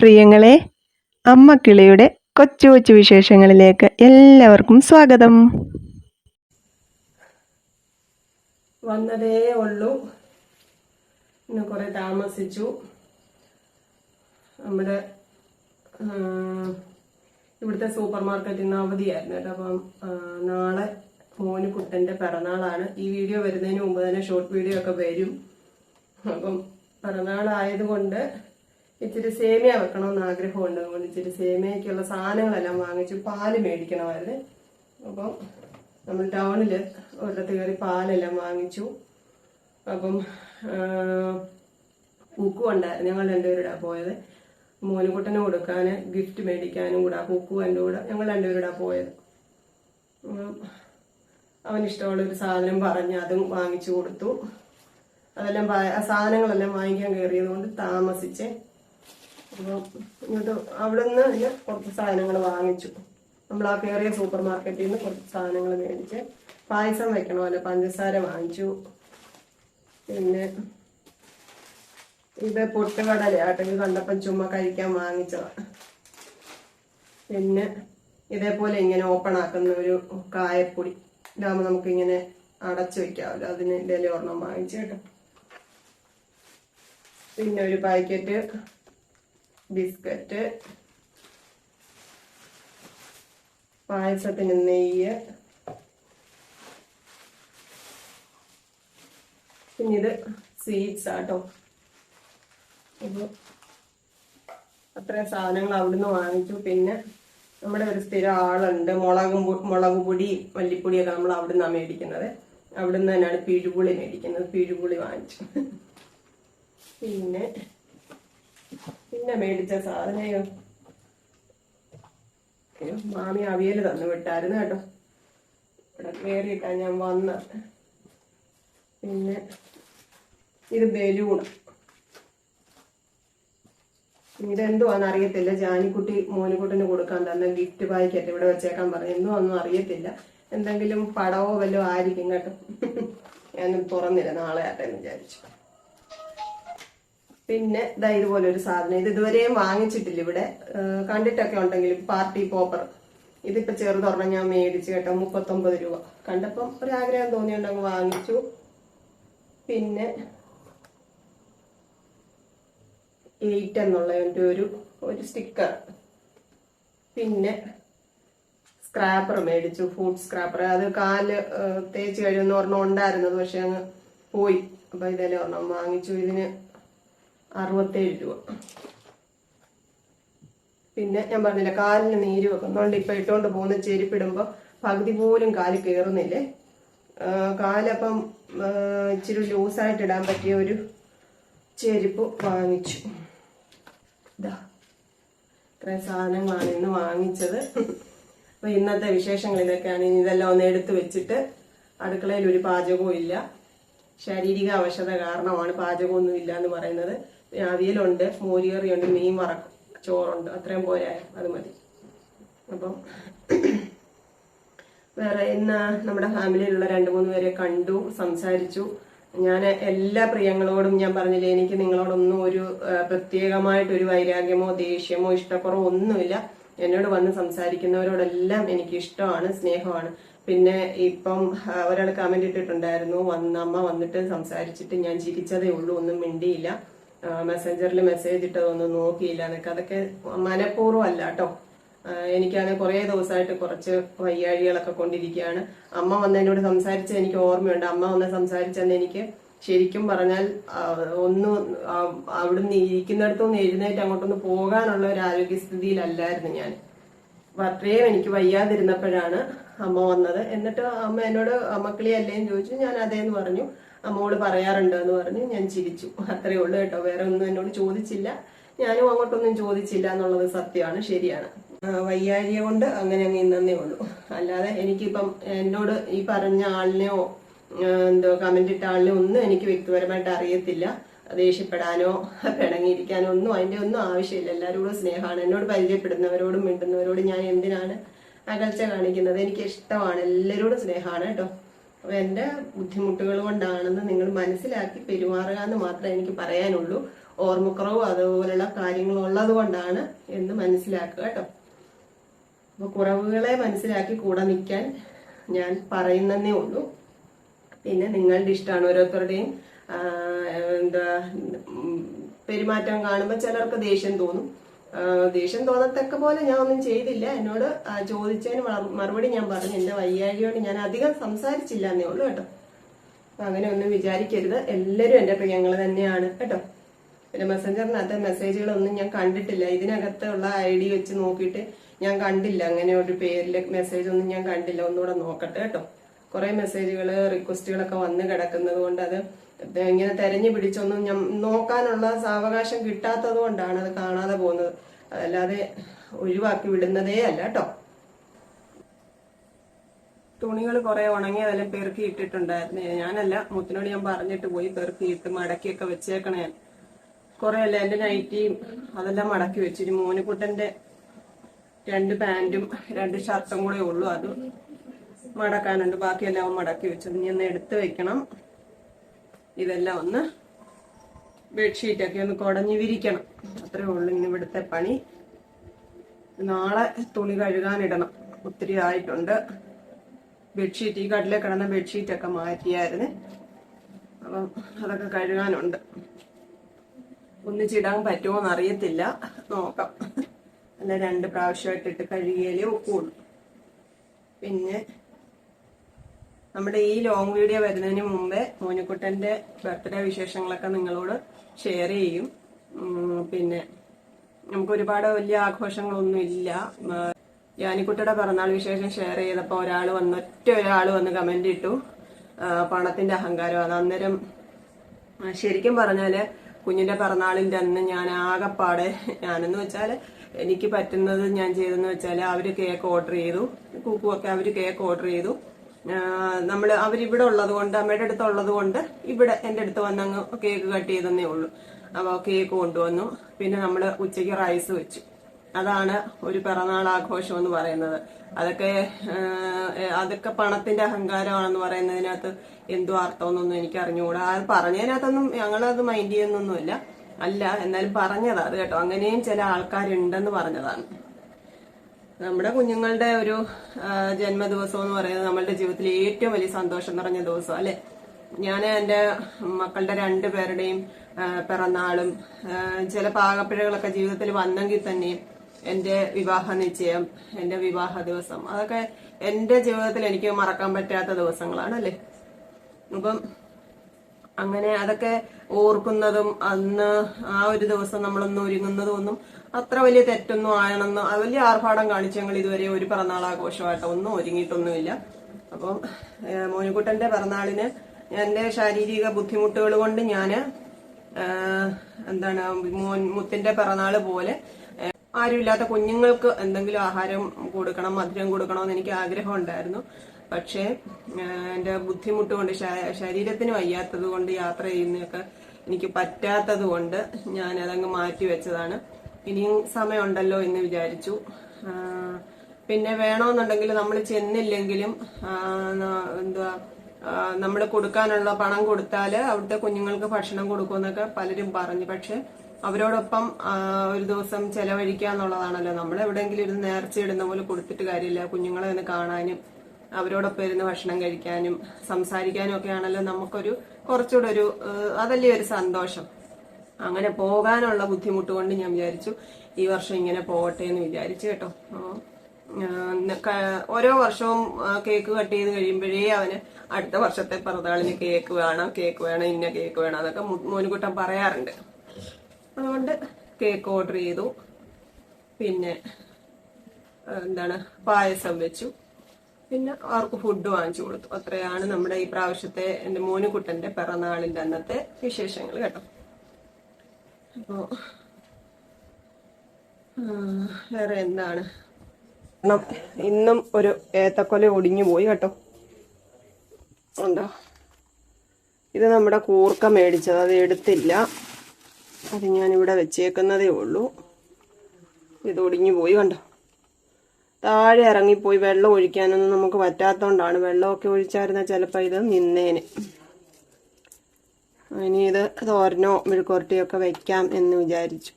പ്രിയങ്ങളെ അമ്മക്കിളിയുടെ കൊച്ചു കൊച്ചു വിശേഷങ്ങളിലേക്ക് എല്ലാവർക്കും സ്വാഗതം. വന്നതേ ഉള്ളൂ. ഇന്ന് കുറെ താമസിച്ചു. നമ്മുടെ ഇവിടുത്തെ സൂപ്പർ മാർക്കറ്റിൽ നിന്ന് അവധിയായിരുന്നു കേട്ടോ. അപ്പം നാളെ മോന് കുട്ടന്റെ പിറന്നാളാണ്. ഈ വീഡിയോ വരുന്നതിന് മുമ്പ് തന്നെ ഷോർട്ട് വീഡിയോ ഒക്കെ വരും. അപ്പം പിറന്നാളായതുകൊണ്ട് ഇച്ചിരി സേമിയ വെക്കണമെന്ന് ആഗ്രഹമുണ്ട്. അതുകൊണ്ട് ഇച്ചിരി സേമിയക്കുള്ള സാധനങ്ങളെല്ലാം വാങ്ങിച്ച് പാൽ മേടിക്കണമായിരുന്നു. അപ്പം നമ്മൾ ടൗണിൽ ഒരിടത്ത് കയറി പാലെല്ലാം വാങ്ങിച്ചു. അപ്പം കുക്കു ഉണ്ടായിരുന്നു. ഞങ്ങൾ രണ്ടുപേരുടെ പോയത്. മോനുകുട്ടന് കൊടുക്കാൻ ഗിഫ്റ്റ് മേടിക്കാനും കൂടെ കുക്കു എന്റെ കൂടെ ഞങ്ങൾ രണ്ടുപേരുടെ പോയത്. അവൻ ഒരു സാധനം പറഞ്ഞ് അതും വാങ്ങിച്ചു കൊടുത്തു. അതെല്ലാം സാധനങ്ങളെല്ലാം വാങ്ങിക്കാൻ കയറിയത് കൊണ്ട് താമസിച്ചേ അപ്പം അവിടെ നിന്ന് കുറച്ച് സാധനങ്ങൾ വാങ്ങിച്ചു. നമ്മൾ ആ കയറിയ സൂപ്പർ മാർക്കറ്റിൽ നിന്ന് കുറച്ച് സാധനങ്ങൾ മേടിച്ച് പായസം വെക്കണമല്ലോ പഞ്ചസാര വാങ്ങിച്ചു. പിന്നെ ഇത് പൊട്ടുകടലയാട്ടെങ്കിൽ ഇത് കണ്ടപ്പം ചുമ്മാ കഴിക്കാൻ വാങ്ങിച്ചതാണ് പിന്നെ ഇതേപോലെ ഇങ്ങനെ ഓപ്പൺ ആക്കുന്ന ഒരു കായപ്പൊടി. ഇതാകുമ്പോൾ നമുക്ക് ഇങ്ങനെ അടച്ചു വെക്കാമല്ലോ. അതിന് ഇതിലെ ഒരെണ്ണം വാങ്ങിച്ചു കേട്ടോ. പിന്നെ ഒരു പാക്കറ്റ് ബിസ്ക്കറ്റ് പായസത്തിന് നെയ്യ് പിന്നെ ഇത് സ്വീറ്റ്സ് ആട്ടോ. അപ്പോൾ അത്രയും സാധനങ്ങൾ അവിടുന്ന് വാങ്ങിച്ചു. പിന്നെ നമ്മുടെ ഒരു സ്ഥിരം ആളുണ്ട്. മുളകും മുളക് പൊടി മല്ലിപ്പൊടിയൊക്കെ നമ്മൾ അവിടുന്നാണ് മേടിക്കുന്നത്. അവിടുന്ന് തന്നെയാണ് പിഴുപുളി മേടിക്കുന്നത്. പിഴുപുളി വാങ്ങിച്ചു. പിന്നെ പിന്നെ മേടിച്ച സാധനയോ? മാമി അവിയൽ തന്നു വിട്ടായിരുന്നു കേട്ടോ. ഇവിടെ കയറിയിട്ടാ ഞാൻ വന്ന. പിന്നെ ഇത് ബലൂൺ. ഇതെന്തുവാന്ന് അറിയത്തില്ല. ജാനിക്കുട്ടി മോനിക്കുട്ടിന് കൊടുക്കാൻ തന്ന ഗിഫ്റ്റ് പാക്കറ്റ് ഇവിടെ വെച്ചേക്കാൻ പറഞ്ഞു. എന്തുവാന്നും അറിയത്തില്ല. എന്തെങ്കിലും പടവോ വല്ലോ ആയിരിക്കും കേട്ടോ. ഞാൻ തുറന്നില്ല. നാളെ ആട്ടെ എന്ന് വിചാരിച്ചു. പിന്നെ ദാ ഇതുപോലെ ഒരു സാധനം. ഇത് ഇതുവരെയും വാങ്ങിച്ചിട്ടില്ല ഇവിടെ. കണ്ടിട്ടൊക്കെ ഉണ്ടെങ്കിൽ പാർട്ടി പോപ്പർ. ഇതിപ്പോ ചെറുതൊരെണ്ണം ഞാൻ മേടിച്ചു കേട്ടോ മുപ്പത്തൊമ്പത് രൂപ. കണ്ടപ്പം ഒരു ആഗ്രഹം തോന്നിയുണ്ടെങ്കിൽ വാങ്ങിച്ചു. പിന്നെ എയ്റ്റ് എന്നുള്ള എന്റെ ഒരു ഒരു സ്റ്റിക്കർ. പിന്നെ സ്ക്രാപ്പർ മേടിച്ചു ഫുഡ് സ്ക്രാപ്പർ. അത് കാൽ തേച്ച് കഴിയുന്ന ഒരെണ്ണം ഉണ്ടായിരുന്നത് പക്ഷെ അങ്ങ് പോയി. അപ്പൊ ഇതെല്ലാം ഒരെണ്ണം വാങ്ങിച്ചു. ഇതിന് അറുപത്തേഴ് രൂപ. പിന്നെ ഞാൻ പറഞ്ഞില്ല കാലിന് നീര് വെക്കുന്നതുകൊണ്ട് ഇപ്പൊ ഇട്ടുകൊണ്ട് പോകുന്ന ചെരുപ്പിടുമ്പോ പകുതി പോലും കാൽ കയറുന്നില്ലേ കാലപ്പം ഇച്ചിരി ലൂസായിട്ട് ഇടാൻ പറ്റിയ ഒരു ചെരുപ്പ് വാങ്ങിച്ചു. ഇതാ ഇത്രയും സാധനങ്ങളാണ് ഇന്ന് വാങ്ങിച്ചത്. അപ്പൊ ഇന്നത്തെ വിശേഷങ്ങൾ ഇതൊക്കെയാണ്. ഇനി ഇതെല്ലാം ഒന്ന് എടുത്തു വെച്ചിട്ട് അടുക്കളയിൽ ഒരു പാചകവും ഇല്ല. ശാരീരിക അവശത കാരണമാണ് പാചകമൊന്നും ഇല്ല എന്ന് പറയുന്നത്. അവിയലുണ്ട് മോരുകറിയുണ്ട് മീൻ വറക്കും ചോറുണ്ട്. അത്രയും പോരായ അത് മതി. അപ്പം വേറെ ഇന്ന് നമ്മുടെ ഫാമിലിയിലുള്ള രണ്ട് മൂന്ന് പേരെ കണ്ടു സംസാരിച്ചു. ഞാൻ എല്ലാ പ്രിയങ്ങളോടും ഞാൻ പറഞ്ഞില്ലേ എനിക്ക് നിങ്ങളോടൊന്നും ഒരു പ്രത്യേകമായിട്ടൊരു വൈരാഗ്യമോ ദേഷ്യമോ ഇഷ്ടക്കുറവോ ഒന്നുമില്ല. എന്നോട് വന്ന് സംസാരിക്കുന്നവരോടെല്ലാം എനിക്ക് ഇഷ്ടമാണ് സ്നേഹമാണ്. പിന്നെ ഇപ്പം ഒരാൾ കമന്റ് ഇട്ടിട്ടുണ്ടായിരുന്നു വന്ന് അമ്മ വന്നിട്ട് സംസാരിച്ചിട്ട് ഞാൻ ചിരിച്ചതേ ഉള്ളൂ ഒന്നും മിണ്ടിയില്ല. മെസ്സഞ്ചറിൽ മെസ്സേജ് ഇട്ടതൊന്നും നോക്കിയില്ല. എന്നൊക്കെ അതൊക്കെ മനഃപൂർവം അല്ല കേട്ടോ എനിക്കാണെങ്കിൽ കുറേ ദിവസമായിട്ട് കുറച്ച് വയ്യാഴികളൊക്കെ കൊണ്ടിരിക്കുകയാണ്. അമ്മ വന്ന് എന്നോട് സംസാരിച്ച എനിക്ക് ഓർമ്മയുണ്ട്. അമ്മ വന്ന് സംസാരിച്ചെന്ന് എനിക്ക് ശരിക്കും പറഞ്ഞാൽ ഒന്ന് അവിടുന്ന് ഇരിക്കുന്നിടത്തുനിന്ന് എഴുന്നേറ്റ് അങ്ങോട്ടൊന്ന് പോകാനുള്ള ഒരു ആരോഗ്യസ്ഥിതിയിലല്ലായിരുന്നു ഞാൻ. അത്രയും എനിക്ക് വയ്യാതിരുന്നപ്പോഴാണ് അമ്മ വന്നത്. എന്നിട്ട് അമ്മ എന്നോട് മക്കളി അല്ലേന്ന് ചോദിച്ചു. ഞാൻ അതേന്ന് പറഞ്ഞു. അമ്മോട് പറയാറുണ്ട് എന്ന് പറഞ്ഞു. ഞാൻ ചിരിച്ചു. അത്രേ ഉള്ളൂ കേട്ടോ. വേറെ ഒന്നും എന്നോട് ചോദിച്ചില്ല. ഞാനും അങ്ങോട്ടൊന്നും ചോദിച്ചില്ല എന്നുള്ളത് സത്യമാണ് ശരിയാണ്. വയ്യാഴിക കൊണ്ട് അങ്ങനെ അങ്ങ് ഇന്നേ ഉള്ളൂ. അല്ലാതെ എനിക്കിപ്പം എന്നോട് ഈ പറഞ്ഞ ആളിനെയോ എന്തോ കമന്റ് ഇട്ട ആളിനെ ഒന്നും എനിക്ക് വ്യക്തിപരമായിട്ട് അറിയത്തില്ല. ദേഷ്യപ്പെടാനോ പിണങ്ങിയിരിക്കാനോ ഒന്നും അതിന്റെ ഒന്നും ആവശ്യമില്ല. എല്ലാവരോടും സ്നേഹമാണ്. എന്നോട് പരിചയപ്പെടുന്നവരോടും മിണ്ടുന്നവരോടും ഞാൻ എന്തിനാണ് അകൽച്ച കാണിക്കുന്നത് എനിക്ക് ഇഷ്ടമാണ് എല്ലാവരോടും സ്നേഹമാണ് കേട്ടോ. അപ്പൊ എന്റെ ബുദ്ധിമുട്ടുകൾ കൊണ്ടാണെന്ന് നിങ്ങൾ മനസ്സിലാക്കി പെരുമാറുക എന്ന് മാത്രമേ എനിക്ക് പറയാനുള്ളൂ. ഓർമ്മക്കുറവ് അതുപോലുള്ള കാര്യങ്ങൾ ഉള്ളത് കൊണ്ടാണ് എന്ന് മനസ്സിലാക്കുക കേട്ടോ. അപ്പൊ കുറവുകളെ മനസ്സിലാക്കി കൂടെ നിൽക്കാൻ ഞാൻ പറയുന്നതേ ഉള്ളൂ. പിന്നെ നിങ്ങളുടെ ഇഷ്ടമാണ് ഓരോരുത്തരുടെയും എന്താ പെരുമാറ്റം കാണുമ്പോൾ ചിലർക്ക് ദേഷ്യം തോന്നും. ദേഷ്യം തോന്നത്തക്ക പോലെ ഞാൻ ഒന്നും ചെയ്തില്ല. എന്നോട് ചോദിച്ചതിന് മറുപടി ഞാൻ പറഞ്ഞു. എന്റെ വയ്യാഴിയോട് ഞാൻ അധികം സംസാരിച്ചില്ല എന്നേ ഉള്ളൂ കേട്ടോ. അങ്ങനെ ഒന്നും വിചാരിക്കരുത്. എല്ലാവരും എന്റെ പ്രിയങ്ങൾ തന്നെയാണ് കേട്ടോ. പിന്നെ മെസ്സഞ്ചറിനകത്ത് മെസ്സേജുകളൊന്നും ഞാൻ കണ്ടിട്ടില്ല. ഇതിനകത്തുള്ള ഐ ഡി വെച്ച് നോക്കിയിട്ട് ഞാൻ കണ്ടില്ല. അങ്ങനെ ഒരു പേരിൽ മെസ്സേജ് ഒന്നും ഞാൻ കണ്ടില്ല. ഒന്നുകൂടെ നോക്കട്ടെ കേട്ടോ. കുറെ മെസ്സേജുകൾ റിക്വസ്റ്റുകളൊക്കെ വന്ന് കിടക്കുന്നത് കൊണ്ട് അത് ഇങ്ങനെ തെരഞ്ഞു പിടിച്ചൊന്നും ഞാൻ നോക്കാനുള്ള സാവകാശം കിട്ടാത്തത് കൊണ്ടാണ് അത് കാണാതെ പോകുന്നത്. അതല്ലാതെ ഒഴിവാക്കി വിടുന്നതേ അല്ല കേട്ടോ. തുണികൾ കുറെ ഉണങ്ങിയതെല്ലാം പെറുക്കി ഇട്ടിട്ടുണ്ടായിരുന്നു. ഞാനല്ല മുത്തിനോട് ഞാൻ പറഞ്ഞിട്ട് പോയി പെറുക്കി ഇട്ട് മടക്കിയൊക്കെ വെച്ചേക്കണേ. കുറെ അല്ല എന്റെ നൈറ്റിയും അതെല്ലാം മടക്കി വെച്ചു. ഇനി മോനുകുട്ടന്റെ രണ്ട് പാന്റും രണ്ട് ഷർട്ടും കൂടെ ഉള്ളു. അത് മടക്കാനുണ്ട്. ബാക്കിയെല്ലാം മടക്കി വെച്ചു. ഇനി ഒന്ന് എടുത്ത് വെക്കണം. ഇതെല്ലാം ഒന്ന് ബെഡ്ഷീറ്റൊക്കെ ഒന്ന് കുടഞ്ഞ് വിരിക്കണം അത്രേ ഉള്ളൂ ഇനി ഇവിടുത്തെ പണി. നാളെ തുണി കഴുകാനിടണം. ഒത്തിരി ആയിട്ടുണ്ട്. ബെഡ്ഷീറ്റ് ഈ കട്ടിലെ കിടന്ന ബെഡ്ഷീറ്റൊക്കെ മാറ്റിയായിരുന്നു. അപ്പം അതൊക്കെ കഴുകാനുണ്ട്. ഒന്നിച്ചിടാൻ പറ്റുമോ അറിയത്തില്ല നോക്കാം. അല്ല രണ്ട് പ്രാവശ്യമായിട്ടിട്ട് കഴുകിയാലേ ഒക്കുള്ളൂ. പിന്നെ നമ്മുടെ ഈ ലോങ് വീഡിയോ വരുന്നതിന് മുമ്പേ മോനിക്കുട്ടന്റെ ബർത്ത്ഡേ വിശേഷങ്ങളൊക്കെ നിങ്ങളോട് ഷെയർ ചെയ്യും. പിന്നെ നമുക്ക് ഒരുപാട് വലിയ ആഘോഷങ്ങളൊന്നും ഇല്ല. യാനിക്കുട്ടിയുടെ പിറന്നാൾ വിശേഷം ഷെയർ ചെയ്തപ്പോൾ ഒരാൾ വന്ന് ഒറ്റ ഒരാൾ വന്ന് കമന്റ് ഇട്ടു. പണത്തിന്റെ അഹങ്കാരമാണ്. അന്നേരം ശരിക്കും പറഞ്ഞാൽ കുഞ്ഞിന്റെ പിറന്നാളിന്റെ അന്ന് ഞാൻ ആകെപ്പാടെ ഞാനെന്ന് വെച്ചാൽ എനിക്ക് പറ്റുന്നത് ഞാൻ ചെയ്തെന്ന് വെച്ചാൽ അവർ കേക്ക് ഓർഡർ ചെയ്തു. കൂക്കുമൊക്കെ അവർ കേക്ക് ഓർഡർ ചെയ്തു. അവർ അവരിവിടെ ഉള്ളത് കൊണ്ട് അമ്മയുടെ അടുത്ത് ഉള്ളത് കൊണ്ട് ഇവിടെ എന്റെ അടുത്ത് വന്ന് അങ്ങ് കേക്ക് കട്ട് ചെയ്തെന്നേ ഉള്ളൂ. അപ്പൊ കേക്ക് കൊണ്ടുവന്നു. പിന്നെ നമ്മൾ ഉച്ചയ്ക്ക് റൈസ് വെച്ചു. അതാണ് ഒരു പിറന്നാൾ ആഘോഷം എന്ന് പറയുന്നത്. അതൊക്കെ അതൊക്കെ പണത്തിന്റെ അഹങ്കാരമാണെന്ന് പറയുന്നതിനകത്ത് എന്തോ അർത്ഥമെന്നൊന്നും എനിക്ക് അറിഞ്ഞുകൂടാ അത് പറഞ്ഞതിനകത്തൊന്നും ഞങ്ങളത് മൈൻഡ് ചെയ്യുന്നൊന്നുമില്ല. അല്ല എന്നാലും പറഞ്ഞതാ. അത് കേട്ടോ. അങ്ങനെയും ചില ആൾക്കാരുണ്ടെന്ന് പറഞ്ഞതാണ്. നമ്മുടെ കുഞ്ഞുങ്ങളുടെ ഒരു ജന്മദിവസം എന്ന് പറയുന്നത് നമ്മളുടെ ജീവിതത്തിലെ ഏറ്റവും വലിയ സന്തോഷം നിറഞ്ഞ ദിവസം അല്ലെ? ഞാൻ എന്റെ മക്കളുടെ രണ്ടു പേരുടെയും പിറന്നാളും ചില പാകപ്പിഴകളൊക്കെ ജീവിതത്തിൽ വന്നെങ്കിൽ തന്നെയും എന്റെ വിവാഹ നിശ്ചയം എന്റെ വിവാഹ ദിവസം അതൊക്കെ എന്റെ ജീവിതത്തിൽ എനിക്ക് മറക്കാൻ പറ്റാത്ത ദിവസങ്ങളാണ് അല്ലേ? അപ്പം അങ്ങനെ അതൊക്കെ ഓർക്കുന്നതും അന്ന് ആ ഒരു ദിവസം നമ്മളൊന്ന് ഒരുങ്ങുന്നതും ഒന്നും അത്ര വലിയ തെറ്റൊന്നും ആയണമെന്ന് അത് വലിയ ആർഭാടം കാണിച്ച് ഞങ്ങൾ ഇതുവരെ ഒരു പിറന്നാൾ ആഘോഷമായിട്ട് ഒന്നും ഒരുങ്ങിയിട്ടൊന്നുമില്ല. അപ്പം മോനുകുട്ടന്റെ പിറന്നാളിന് എന്റെ ശാരീരിക ബുദ്ധിമുട്ടുകൾ കൊണ്ട് ഞാൻ എന്താണ് മോൻ മുത്തിന്റെ പിറന്നാൾ പോലെ ആരുമില്ലാത്ത കുഞ്ഞുങ്ങൾക്ക് എന്തെങ്കിലും ആഹാരം കൊടുക്കണം മധുരം കൊടുക്കണമെന്ന് എനിക്ക് ആഗ്രഹം ഉണ്ടായിരുന്നു. പക്ഷേ എന്റെ ബുദ്ധിമുട്ട് കൊണ്ട് ശരീരത്തിന് വയ്യാത്തത് കൊണ്ട് യാത്ര ചെയ്യുന്നൊക്കെ എനിക്ക് പറ്റാത്തത് കൊണ്ട് ഞാൻ അതങ്ങ് മാറ്റി വെച്ചതാണ്. ഇനിയും സമയമുണ്ടല്ലോ എന്ന് വിചാരിച്ചു. പിന്നെ വേണമെന്നുണ്ടെങ്കിൽ നമ്മൾ ചെന്നില്ലെങ്കിലും എന്താ നമ്മൾ കൊടുക്കാനുള്ള പണം കൊടുത്താൽ അവിടുത്തെ കുഞ്ഞുങ്ങൾക്ക് ഭക്ഷണം കൊടുക്കുമെന്നൊക്കെ പലരും പറഞ്ഞു. പക്ഷെ അവരോടൊപ്പം ഒരു ദിവസം ചെലവഴിക്കുക എന്നുള്ളതാണല്ലോ. നമ്മൾ എവിടെയെങ്കിലും ഇരുന്ന് നേർച്ച ഇടുന്ന പോലെ കൊടുത്തിട്ട് കാര്യമില്ല. കുഞ്ഞുങ്ങളെ ഒന്ന് കാണാനും അവരോടൊപ്പം ഇരുന്ന് ഭക്ഷണം കഴിക്കാനും സംസാരിക്കാനും ഒക്കെ ആണല്ലോ നമുക്കൊരു കുറച്ചുകൂടെ ഒരു അതല്ലേ ഒരു സന്തോഷം. അങ്ങനെ പോകാനുള്ള ബുദ്ധിമുട്ട് കൊണ്ട് ഞാൻ വിചാരിച്ചു ഈ വർഷം ഇങ്ങനെ പോകട്ടെ എന്ന് വിചാരിച്ചു കേട്ടോ. ഓരോ വർഷവും കേക്ക് കട്ട് ചെയ്ത് കഴിയുമ്പോഴേ അവന് അടുത്ത വർഷത്തെ പിറന്നാളിന് കേക്ക് വേണം കേക്ക് വേണം ഇന്ന കേക്ക് വേണം അതൊക്കെ മോനുകൂട്ടം പറയാറുണ്ട്. അതുകൊണ്ട് കേക്ക് ഓർഡർ ചെയ്തു. പിന്നെ എന്താണ് പായസം വെച്ചു. പിന്നെ അവർക്ക് ഫുഡ് വാങ്ങിച്ചു കൊടുത്തു. അത്രയാണ് നമ്മുടെ ഈ പ്രാവശ്യത്തെ എന്റെ മോനുകുട്ടന്റെ പിറന്നാളിന്റെ അന്നത്തെ വിശേഷങ്ങൾ കേട്ടോ. അപ്പോ ആ, വേറെ എന്താണ്? ഇന്നും ഒരു ഏത്തക്കൊല ഒടിഞ്ഞു പോയി കേട്ടോ. ഉണ്ടോ? ഇത് നമ്മുടെ കൂർക്ക മേടിച്ചത് അത് എടുത്തില്ല. അത് ഞാൻ ഇവിടെ വെച്ചേക്കുന്നതേ ഉള്ളൂ. ഇത് ഒടിഞ്ഞു പോയി കണ്ടോ? താഴെ ഇറങ്ങിപ്പോയി വെള്ളം ഒഴിക്കാനൊന്നും നമുക്ക് പറ്റാത്തതുകൊണ്ടാണ് വെള്ളമൊക്കെ ഒഴിച്ചായിരുന്ന ചിലപ്പോൾ ഇത് നിന്നേന്. ഇനി ഇത് തോരനോ മെഴുക്കുരട്ടിയൊക്കെ വെക്കാം എന്ന് വിചാരിച്ചു.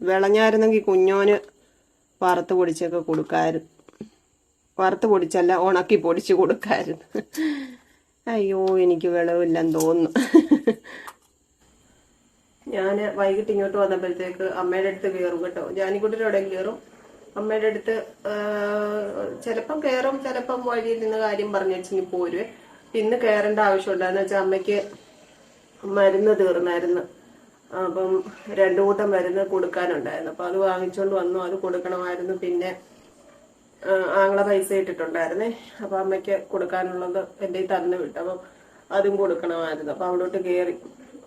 വിളഞ്ഞായിരുന്നെങ്കിൽ കുഞ്ഞോന് വറുത്ത് പൊടിച്ചൊക്കെ കൊടുക്കാമായിരുന്നു വറുത്ത് പൊടിച്ചല്ല ഉണക്കി പൊടിച്ച് കൊടുക്കാമായിരുന്നു അയ്യോ എനിക്ക് വിളവില്ലെന്ന് തോന്നുന്നു. ഞാൻ വൈകിട്ട് ഇങ്ങോട്ട് വന്നപ്പോഴത്തേക്ക് അമ്മയുടെ അടുത്ത് കയറും കേട്ടോ. ജാനിക്കുട്ടിയുടെ അവിടെ കയറും. അമ്മയുടെ അടുത്ത് ചിലപ്പം കയറും ചിലപ്പം വഴിയിൽ നിന്ന് കാര്യം പറഞ്ഞു വെച്ചെങ്കിൽ പോരുവേ. ഇന്ന് കയറേണ്ട ആവശ്യമുണ്ടാന്ന് വെച്ചാൽ അമ്മയ്ക്ക് മരുന്ന് തീർന്നായിരുന്നു. അപ്പം രണ്ടു കൂട്ടം മരുന്ന് കൊടുക്കാനുണ്ടായിരുന്നു. അപ്പൊ അത് വാങ്ങിച്ചുകൊണ്ട് വന്നു. അത് കൊടുക്കണമായിരുന്നു. പിന്നെ ആങ്ങളെ പൈസ ഇട്ടിട്ടുണ്ടായിരുന്നേ. അപ്പൊ അമ്മയ്ക്ക് കൊടുക്കാനുള്ളത് എന്റെ ഈ തന്നു വിട്ടു. അപ്പം അതും കൊടുക്കണമായിരുന്നു. അപ്പൊ അവിടോട്ട് കേറി.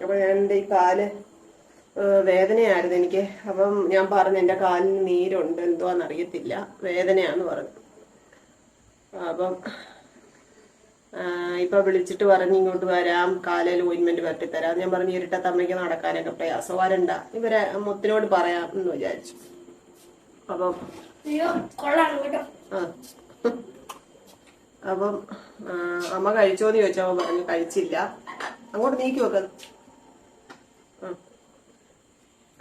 അപ്പൊ ഞാൻ എന്റെ ഈ കാൽ വേദനയായിരുന്നു എനിക്ക്. അപ്പം ഞാൻ പറഞ്ഞു എന്റെ കാലിന് നീരുണ്ട്. എന്തുവാന്ന് അറിയത്തില്ല. വേദനയാന്ന് പറഞ്ഞു. അപ്പം ഇപ്പൊ വിളിച്ചിട്ട് പറഞ്ഞ് ഇങ്ങോട്ട് വരാം കാലയിൽ ഓയിൻമെന്റ് തരാം. ഞാൻ പറഞ്ഞു ഇരുട്ടത്ത് അമ്മയ്ക്ക് നടക്കാനൊക്കെ പ്രയാസം വരണ്ട ഇവരെ മുത്തിനോട് പറയാം എന്ന് വിചാരിച്ചു. അപ്പം. അപ്പം അമ്മ കഴിച്ചോന്ന് ചോദിച്ചപ്പോ അമ്മ പറഞ്ഞു കഴിച്ചില്ല. അങ്ങോട്ട് നീക്കി വെക്ക.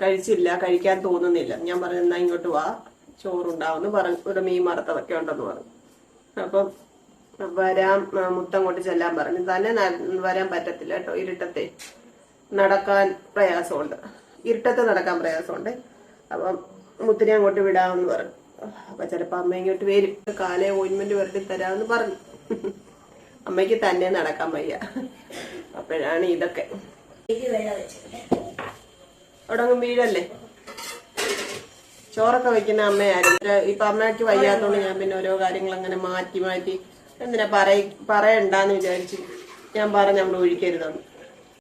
കഴിച്ചില്ല കഴിക്കാൻ തോന്നുന്നില്ല. ഞാൻ പറഞ്ഞു എന്നാ ഇങ്ങോട്ട് വാ. ചോറുണ്ടാവുന്നു പറഞ്ഞു. ഇവിടെ മീൻ മറത്തതൊക്കെ ഉണ്ടെന്ന് പറഞ്ഞു. അപ്പം വരാം മുത്തം മുത്തങ്ങോട്ട് ചെല്ലാൻ പറഞ്ഞു. തന്നെ വരാൻ പറ്റത്തില്ല കേട്ടോ ഇരുട്ടത്തെ നടക്കാൻ പ്രയാസമുണ്ട്. ഇരുട്ടത്തെ നടക്കാൻ പ്രയാസമുണ്ട്. അപ്പം മുത്തിനെ അങ്ങോട്ട് വിടാമെന്ന് പറഞ്ഞു. അപ്പൊ ചിലപ്പോ അമ്മ ഇങ്ങോട്ട് വരും. കാലേ ഓയിൻമെന്റ് വരട്ടി തരാമെന്ന് പറഞ്ഞു. അമ്മയ്ക്ക് തന്നെ നടക്കാൻ വയ്യ. അപ്പോഴാണ് ഇതൊക്കെ. അവിടെ അങ്ങ് വീഴല്ലേ ചോറൊക്കെ വെക്കുന്ന അമ്മയായിരുന്നു. ഇപ്പൊ അമ്മയ്ക്ക് വയ്യാത്തോണ്ട് ഞാൻ പിന്നെ ഓരോ കാര്യങ്ങൾ അങ്ങനെ മാറ്റി മാറ്റി എന്തിനാ പറയ പറയണ്ടെന്ന് വിചാരിച്ച് ഞാൻ പറഞ്ഞ നമ്മൾ ഒഴിക്കരുതെന്ന്.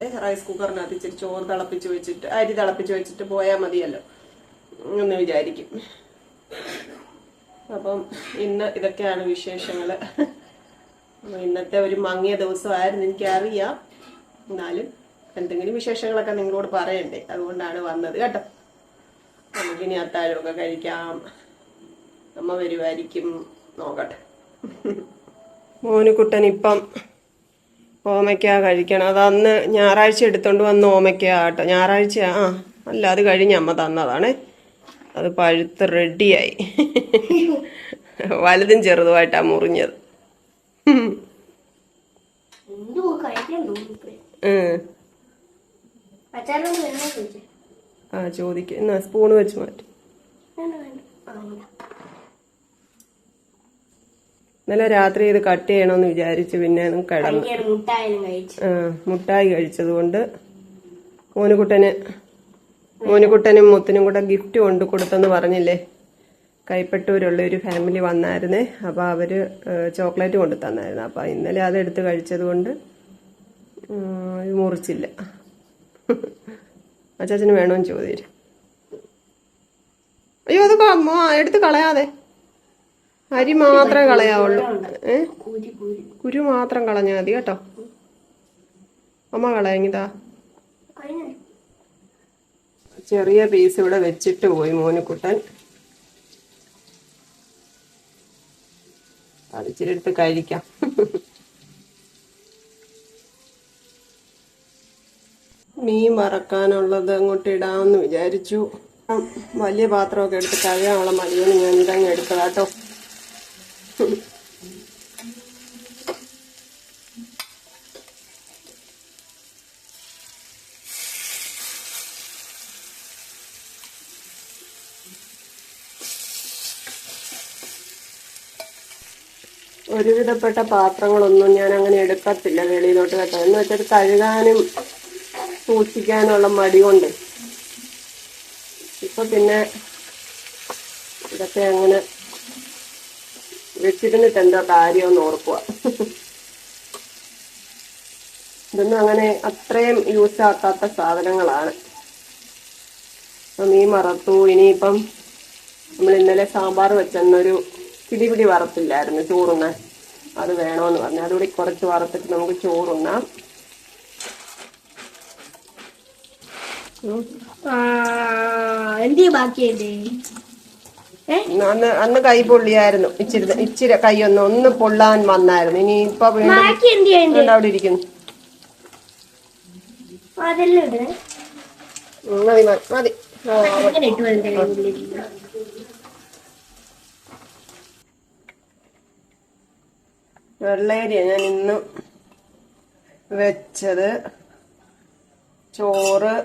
ഏ, റൈസ് കുക്കറിനകത്ത് ഇച്ചിരി ചോറ് തിളപ്പിച്ച് വെച്ചിട്ട് അരി തിളപ്പിച്ച് വെച്ചിട്ട് പോയാൽ മതിയല്ലോ. എന്ന് വിചാരിക്കും. അപ്പം ഇന്ന് ഇതൊക്കെയാണ് വിശേഷങ്ങൾ ഇന്നത്തെ ഒരു മങ്ങിയ ദിവസമായിരുന്നു. എനിക്കറിയാം. എന്നാലും എന്തെങ്കിലും വിശേഷങ്ങളൊക്കെ നിങ്ങളോട് പറയണ്ടേ. അതുകൊണ്ടാണ് വന്നത് കേട്ടോ. നമുക്കിനി അത്താഴമൊക്കെ കഴിക്കാം. അമ്മ വരുമായിരിക്കും നോക്കട്ടെ. മോനുകുട്ടൻ ഇപ്പം ഓമയ്ക്ക കഴിക്കണം. അത് അന്ന് ഞായറാഴ്ച എടുത്തോണ്ട് വന്ന് ഓമയ്ക്ക കേട്ടോ ഞായറാഴ്ച ആ അല്ല അത് കഴിഞ്ഞ് അമ്മ തന്നതാണ്. അത് പഴുത്ത് റെഡിയായി. വലുതും ചെറുതുമായിട്ടാ മുറിഞ്ഞത്. ആ ചോദിക്കും. എന്നാ സ്പൂണ് വെച്ച് മാറ്റും വേണ്ട വേണ്ട ആ, ഇല്ല. ഇന്നലെ രാത്രി ഇത് കട്ട് ചെയ്യണമെന്ന് വിചാരിച്ച് പിന്നെ കിടന്നു. ആ, മുട്ടായി കഴിച്ചതുകൊണ്ട് മോനുകുട്ടന് മോനുകുട്ടനും മുത്തിനും കൂടെ ഗിഫ്റ്റ് കൊണ്ട് കൊടുത്തെന്ന് പറഞ്ഞില്ലേ? കൈപ്പെട്ടൂരുള്ള ഒരു ഫാമിലി വന്നായിരുന്നേ. അപ്പൊ അവർ ചോക്ലേറ്റ് കൊണ്ട് തന്നായിരുന്നു. അപ്പൊ ഇന്നലെ അതെടുത്ത് കഴിച്ചത് കൊണ്ട് മുറിച്ചില്ല. അച്ചാച്ചന് വേണമെന്ന് ചോദിച്ചു. അയ്യോ അത് എടുത്ത് കളയാതെ. അരി മാത്രം കളയാവുള്ളൂ. ഏ? കൂരി മാത്രം കളഞ്ഞാൽ മതി കേട്ടോ. അമ്മ കളയങ്ങിതാ. ചെറിയ പീസ് ഇവിടെ വെച്ചിട്ട് പോയി മോനുകുട്ടൻ എടുത്ത് കഴിക്കാം. മീൻ വറക്കാനുള്ളത് അങ്ങോട്ട് ഇടാമെന്ന് വിചാരിച്ചു. വലിയ പാത്രമൊക്കെ എടുത്ത് കഴുകാനുള്ള മടിയാണ്. ഞാൻ ഇതങ്ങ് എടുത്തതാട്ടോ. ഒരുവിധപ്പെട്ട പാത്രങ്ങളൊന്നും ഞാൻ അങ്ങനെ എടുക്കത്തില്ല വെളിയിലോട്ട് കേട്ടോ എന്ന് വെച്ചാൽ കഴുകാനും സൂക്ഷിക്കാനുള്ള മടി കൊണ്ട്. ഇപ്പൊ പിന്നെ ഇതൊക്കെ അങ്ങനെ വെച്ചിരുന്നിട്ട് എന്താ കാര്യമെന്ന് ഓർക്കുക ഇതൊന്നും അങ്ങനെ അത്രയും യൂസ് ആക്കാത്ത സാധനങ്ങളാണ് മീൻ വറുത്തു ഇനിയിപ്പം നമ്മൾ ഇന്നലെ സാമ്പാർ വെച്ചെന്നൊരു പിടിപിടി വറുത്തില്ലായിരുന്നു ചോറുണ്ണാൻ അത് വേണമെന്ന് പറഞ്ഞു അതുകൂടി കുറച്ച് വറുത്തിട്ട് നമുക്ക് ചോറുണ്ണാം. എന്തി ബാക്കിയല്ലേ? അന്ന് അന്ന് കൈ പൊള്ളിയായിരുന്നു. ഇച്ചിരി ഇച്ചിരി കൈ ഒന്ന് ഒന്ന് പൊള്ളാൻ വന്നായിരുന്നു. ഇനി ഇപ്പൊ വീണ്ടും അവിടെ ഇരിക്കുന്നു. മതി മതി വെള്ളേരിയ ഞാൻ ഇന്ന് വെച്ചത്. ചോറ്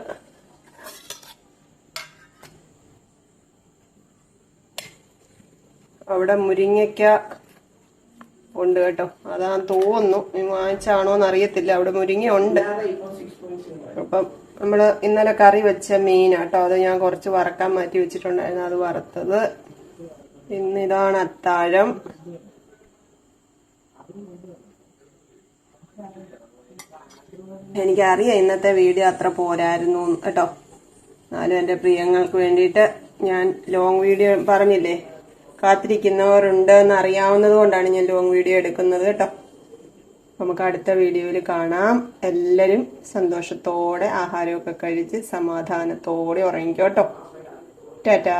അവിടെ മുരിങ്ങയ്ക്ക ഉണ്ട് കേട്ടോ. അതാ തോന്നുന്നു. ഇനി വാങ്ങിച്ചാണോന്ന് അറിയത്തില്ല അവിടെ മുരിങ്ങ ഉണ്ട്. അപ്പം നമ്മൾ ഇന്നലെ കറി വെച്ച മീനാട്ടോ അത് ഞാൻ കുറച്ച് വറക്കാൻ മാറ്റി വെച്ചിട്ടുണ്ടായിരുന്നു. അത് വറുത്തത്. ഇന്നിതാണ് അത്താഴം. എനിക്കറിയാം ഇന്നത്തെ വീഡിയോ അത്ര പോരായിരുന്നു കേട്ടോ. എന്നാലും എന്റെ പ്രിയങ്ങൾക്ക് വേണ്ടിയിട്ട് ഞാൻ ലോങ് വീഡിയോ പറഞ്ഞില്ലേ? കാത്തിരിക്കുന്നവരുണ്ട് എന്ന് അറിയാവുന്നത് കൊണ്ടാണ് ഞാൻ ലോങ് വീഡിയോ എടുക്കുന്നത് കേട്ടോ. നമുക്ക് അടുത്ത വീഡിയോയിൽ കാണാം. എല്ലാവരും സന്തോഷത്തോടെ ആഹാരമൊക്കെ കഴിച്ച് സമാധാനത്തോടെ ഉറങ്ങിക്കോട്ടോ ടാറ്റാ.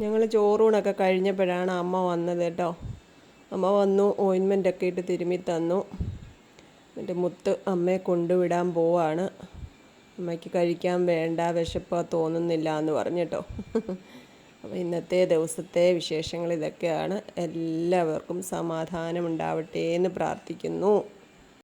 ഞങ്ങൾ ചോറൂണൊക്കെ കഴിഞ്ഞപ്പോഴാണ് അമ്മ വന്നത് കേട്ടോ. അമ്മ വന്നു ഓയിൻമെന്റ് ഒക്കെ ഇട്ട് തിരുമ്മി തന്നു. എന്നിട്ട് മുത്ത് അമ്മയെ കൊണ്ടുവിടാൻ പോവാണ്. അമ്മയ്ക്ക് കഴിക്കാൻ വേണ്ട വിശപ്പ് തോന്നുന്നില്ല എന്ന് പറഞ്ഞിട്ടോ അപ്പോൾ ഇന്നത്തെ ദിവസത്തെ വിശേഷങ്ങൾ ഇതൊക്കെയാണ്. എല്ലാവർക്കും സമാധാനം ഉണ്ടാവട്ടെ എന്ന് പ്രാർത്ഥിക്കുന്നു.